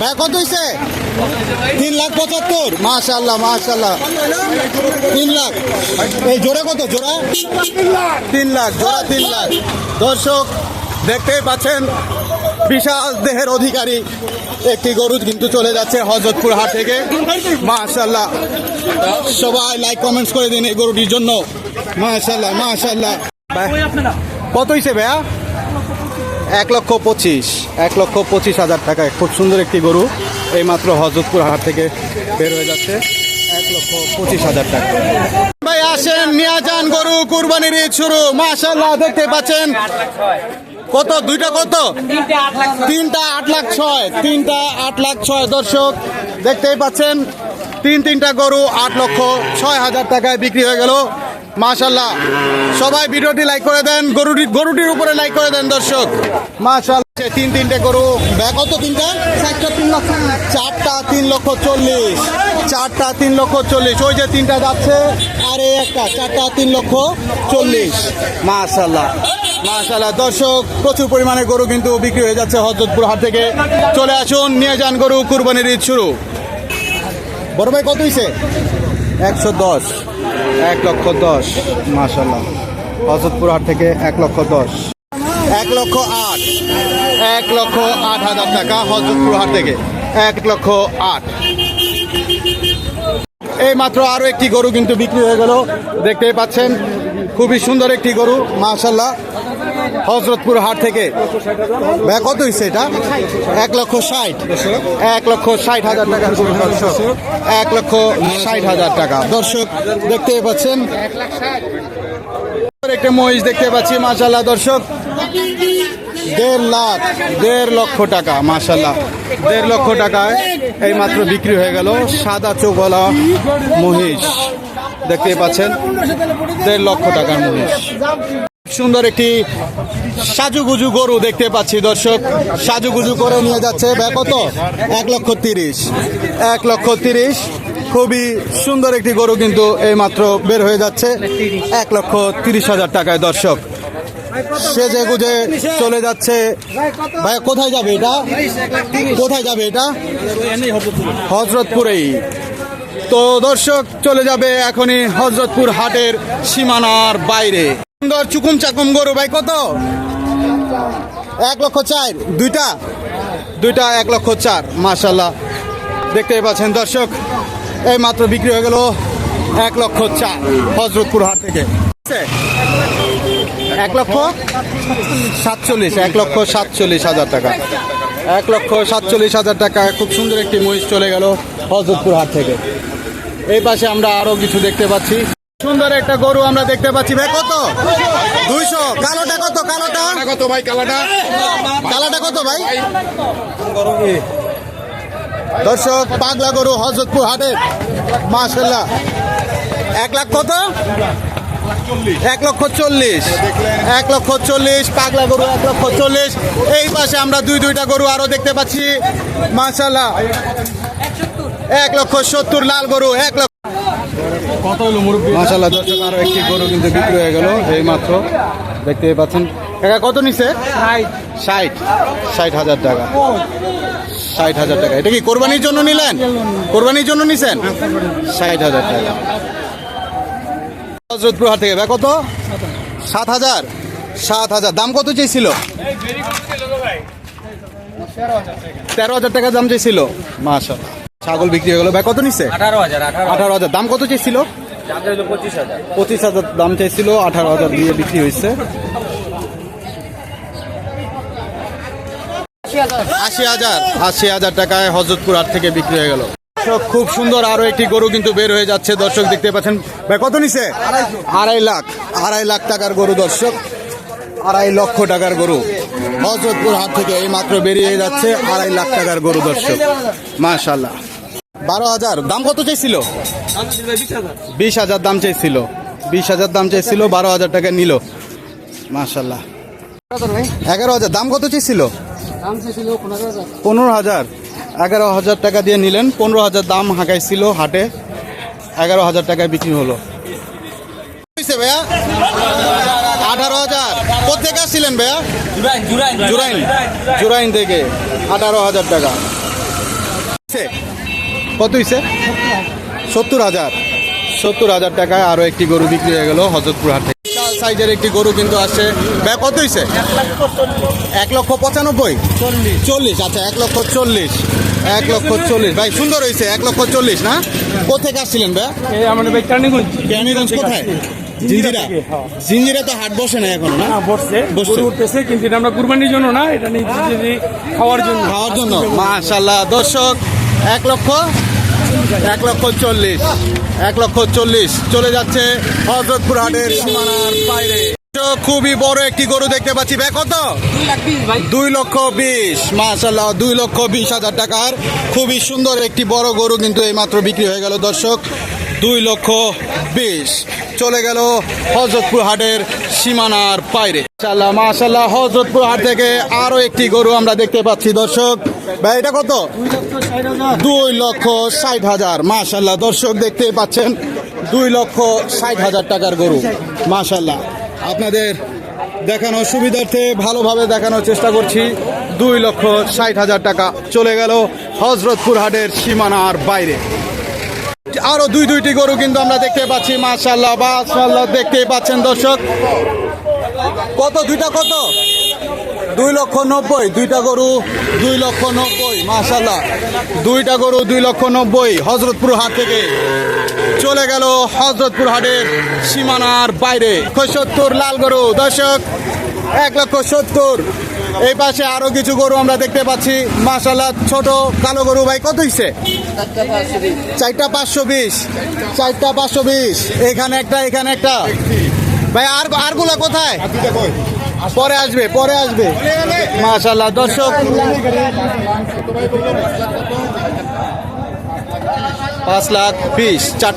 ভাই, কত হয়েছে তিন লাখ পঁচাত্তর। মাশাল্লাহ মাশাল্লাহ তিন লাখ। এই জোড়া কত? জোড়া? তিন লাখ, জোড়া তিন লাখ। দর্শক, দেখতেই পাচ্ছেন, বিশাল দেহের অধিকারী। একটি গরু কিন্তু চলে যাচ্ছে হজরতপুর হাট থেকে। মাশাল্লাহ সবাই লাইক কমেন্টস করে দিন এই গরুটির জন্য। মাশাল্লাহ মাশাল্লাহ কত হয়েছে ভাইয়া? এক লক্ষ পঁচিশ, এক লক্ষ পঁচিশ হাজার টাকায়। খুব সুন্দর একটি গরু। এইমাত্র হজরতপুর হাট থেকে বের হয়ে যাচ্ছে। এক লক্ষ পঁচিশ হাজার টাকা। ভাই, আসেন, নিয়ে যান গরু, কুরবানির ঈদ শুরু। মাশাল্লাহ দেখতে পাচ্ছেন। কত? দুইটা কত? তিনটা আট লাখ ছয়। তিনটা আট লাখ ছয়। দর্শক, দেখতেই পাচ্ছেন। তিন তিনটা গরু আট লক্ষ ছয় হাজার টাকায় বিক্রি হয়ে গেল। মাশাল্লাহ সবাই ভিডিওটি লাইক করে দেন গরুটি গরুটির উপরে লাইক করে দেন দর্শক। মাশাল্লাহ তিন তিনটে গরু। কত তিনটা? চারটা তিন লক্ষ। চারটা তিন লক্ষ চল্লিশ। চারটা তিন লক্ষ চল্লিশ। ওই যে তিনটা যাচ্ছে আর এই একটা চারটা তিন লক্ষ চল্লিশ। মাশাল্লাহ মাশাল্লাহ দর্শক প্রচুর পরিমাণে গরু কিন্তু বিক্রি হয়ে যাচ্ছে হজরতপুর হাট থেকে। চলে আসুন নিয়ে যান গরু কুরবানির ঈদ শুরু। বড় ভাই কত হয়েছে একশো দশ। এক লক্ষ দশ মাসাল্লাহ হজরতপুর হাট থেকে এক লক্ষ দশ। এক লক্ষ আট, এক লক্ষ আট হাজার টাকা হজরতপুর হাট থেকে। এক লক্ষ আট। এই মাত্র আরও একটি গরু কিন্তু বিক্রি হয়ে গেল। দেখতেই পাচ্ছেন, খুবই সুন্দর একটি গরু মাশাল্লাহ হজরতপুর হাট থেকে। ভাই, কত হয়েছে এটা? এক লক্ষ ষাট। এক লক্ষ ষাট হাজার টাকা। এক লক্ষ ষাট হাজার টাকা। দর্শক, দেখতে পাচ্ছেন? একটা মহিষ দেখতে পাচ্ছি মাশাল্লাহ দর্শক, দেড় লাখ, দেড় লক্ষ টাকা মাশাল্লাহ দেড় লক্ষ টাকায় এই মাত্র বিক্রি হয়ে গেল সাদা চোখওয়ালা মহিষ। দেখতে পাচ্ছেন? দেড় লক্ষ টাকার মহিষ। সুন্দর একটি সাজুগুজু গরু দেখতে পাচ্ছি, দর্শক। সাজুগুজু করে নিয়ে যাচ্ছে কত? এক লক্ষ তিরিশ। এক লক্ষ তিরিশ। খুবই সুন্দর একটি গরু কিন্তু এই মাত্র বের হয়ে যাচ্ছে। এক লক্ষ তিরিশ হাজার টাকায়, দর্শক। সেজে গুজে চলে যাচ্ছে। ভাই কোথায় যাবে এটা? কোথায় যাবে এটা? হজরতপুরেই। তো দর্শক, চলে যাবে এখনই হজরতপুর হাটের সীমানার বাইরে। চুকুম চাকুম গরু, ভাই, কত? এক লক্ষ চার, দুইটা? দুইটা, এক লক্ষ চার মাশাল্লাহ দেখতে পাচ্ছেন দর্শক এই মাত্র বিক্রি হয়ে গেল এক লক্ষ চার, হজরতপুর হাট থেকে। এক লক্ষ সাতচল্লিশ, এক লক্ষ সাতচল্লিশ হাজার টাকা। এক লক্ষ সাতচল্লিশ হাজার টাকা, খুব সুন্দর একটি মহিষ চলে গেল হজরতপুর হাট থেকে। এই পাশে আমরা আরও কিছু দেখতে পাচ্ছি। সুন্দর একটা গরু আমরা দেখতে পাচ্ছি। ভাই কত? দুইশো। কালোটা কত? কালোটা? কত ভাই? কালাটা? কালাটা কত ভাই? দর্শক পাগলা গরু হজরতপুর হাটে। মাশাল্লাহ এক লাখ কত? এক লক্ষ চল্লিশ। এক লক্ষ চল্লিশ পাগলা গরু এক লক্ষ চল্লিশ। এই পাশে আমরা দুই দুইটা গরু আরও দেখতে পাচ্ছি। মাশাল্লাহ এক লক্ষ সত্তর লাল গরু এক লক্ষ মাশাল্লাহ দর্শক আরও একটি গরু কিন্তু বিক্রি হয়ে গেল এই মাত্র। দেখতে পাচ্ছেন। কাকা কত নিছে? ষাট। ষাট। হাজার টাকা। ষাট হাজার টাকা। এটা কি কোরবানির জন্য নিলেন? কোরবানির জন্য নিছেন? ষাট হাজার টাকা। হজরতপুর হাট থেকে ভাই কত? সাত হাজার। সাত হাজার। দাম কত চেয়েছিল তেরো হাজার টাকা দাম চেয়েছিল মাসা ছাগল বিক্রি হয়ে গেল। ভাই কত নিচ্ছে আঠারো হাজার আঠারো হাজার। দাম কত চেয়েছিল পঁচিশ হাজার। দাম চেয়েছিল আঠারো হাজার দিয়ে বিক্রি হয়েছে। আশি হাজার আশি হাজার টাকায় হজরতপুর হাট থেকে বিক্রি হয়ে গেল। খুব সুন্দর আরও একটি গরু কিন্তু বের হয়ে যাচ্ছে। দর্শক দেখতে পাচ্ছেন ভাই কত নিছে? আড়াই লাখ। আড়াই লাখ টাকার গরু দর্শক। আড়াই লক্ষ টাকার গরু। হজরতপুর হাট থেকে এই মাত্র বেরিয়ে যাচ্ছে আড়াই লাখ টাকার গরু দর্শক। মাশাল্লাহ বারো হাজার। দাম কত চাইছিল? বিশ হাজার দাম চাইছিল। বিশ হাজার দাম চাইছিল, বারো হাজার টাকা নিল। মাশাল্লাহ এগারো হাজার। দাম কত চাইছিল? পনেরো হাজার। এগারো হাজার টাকা দিয়ে নিলেন। পনেরো হাজার দাম হাঁকাইছিল হাটে। এগারো হাজার টাকায় বিক্রি হলো। ভাইয়া? আঠারো হাজার। কোথেকে আসছিলেন ভাইয়া? জুরাইন। জুরাইন থেকে। আঠারো হাজার টাকা? কত হইছে? সত্তর হাজার। সত্তর হাজার টাকায় আরও একটি গরু বিক্রি হয়ে গেল হজরতপুর হাটে বিশাল সাইজের একটি গরু কিন্তু আসছে। ভাই কত হইছে? এক লক্ষ পঁচানব্বই। চল্লিশ। আচ্ছা এক লক্ষ চল্লিশ। এক লক্ষ চল্লিশ। ভাই সুন্দর হয়েছে এক লক্ষ চল্লিশ না? কোথেকে আসছিলেন ভাই? আমাদের ভাই কেরানীগঞ্জ কোথায়? জিঞ্জিরা। হ্যাঁ। জিঞ্জিরা তো হাট বসে না এখনও না? বসছে। বসছে। উঠতেছে কিন্তু আমরা কুরবানির জন্য না এটা খাওয়ার জন্য। খাওয়ার জন্য। মাশাল্লাহ দর্শক এক লক্ষ এক লক্ষ চল্লিশ এক লক্ষ চল্লিশ। চলে যাচ্ছে হজরতপুর হাটের সীমানার বাইরে। খুবই বড় একটি গরু দেখতে পাচ্ছি। ভাই কত? দুই লক্ষ বিশ। মাশাল্লাহ দুই লক্ষ বিশ হাজার টাকার খুবই সুন্দর একটি বড় গরু কিন্তু এইমাত্র বিক্রি হয়ে গেল দর্শক। দুই লক্ষ বিশ। চলে গেল হজরতপুর হাটের সীমানার বাইরে মাশাল্লাহ মাশাল্লাহ হজরতপুর হাট থেকে আরও একটি গরু আমরা দেখতে পাচ্ছি। দর্শক, ভাই, এটা কত? দুই লক্ষ ষাট হাজার। মাশাল্লাহ দর্শক দেখতে পাচ্ছেন, দুই লক্ষ ষাট হাজার টাকার গরু। মাশাল্লাহ আপনাদের দেখানোর সুবিধার্থে ভালোভাবে দেখানোর চেষ্টা করছি। দুই লক্ষ ষাট হাজার টাকা চলে গেল হজরতপুর হাটের সীমানার বাইরে। আরও দুই, দুইটি গরু কিন্তু আমরা দেখতে পাচ্ছি মাশাল্লাহ মাশাল্লাহ দেখতে পাচ্ছেন দর্শক। কত? দুইটা কত? দুই লক্ষ নব্বই। দুইটা গরু, দুই লক্ষ নব্বই মাশাল্লাহ দুইটা গরু, দুই লক্ষ নব্বই, হজরতপুর হাট থেকে। চলে গেল হজরতপুর হাটের সীমানার বাইরে। সত্তর লাল গরু, দর্শক, এক লক্ষ সত্তর। এই পাশে আরও কিছু গরু আমরা দেখতে পাচ্ছি। মাশাল্লাহ ছোট কালো গরু ভাই, কত হইছে? চারটা পাঁচশো বিশ। চারটা পাঁচশো বিশ। এখানে একটা এখানে একটা। ভাই, আর, আরগুলা কোথায়? পরে আসবে পরে আসবে। মাশাল্লাহ দর্শক। পাঁচ লাখ বিশ চার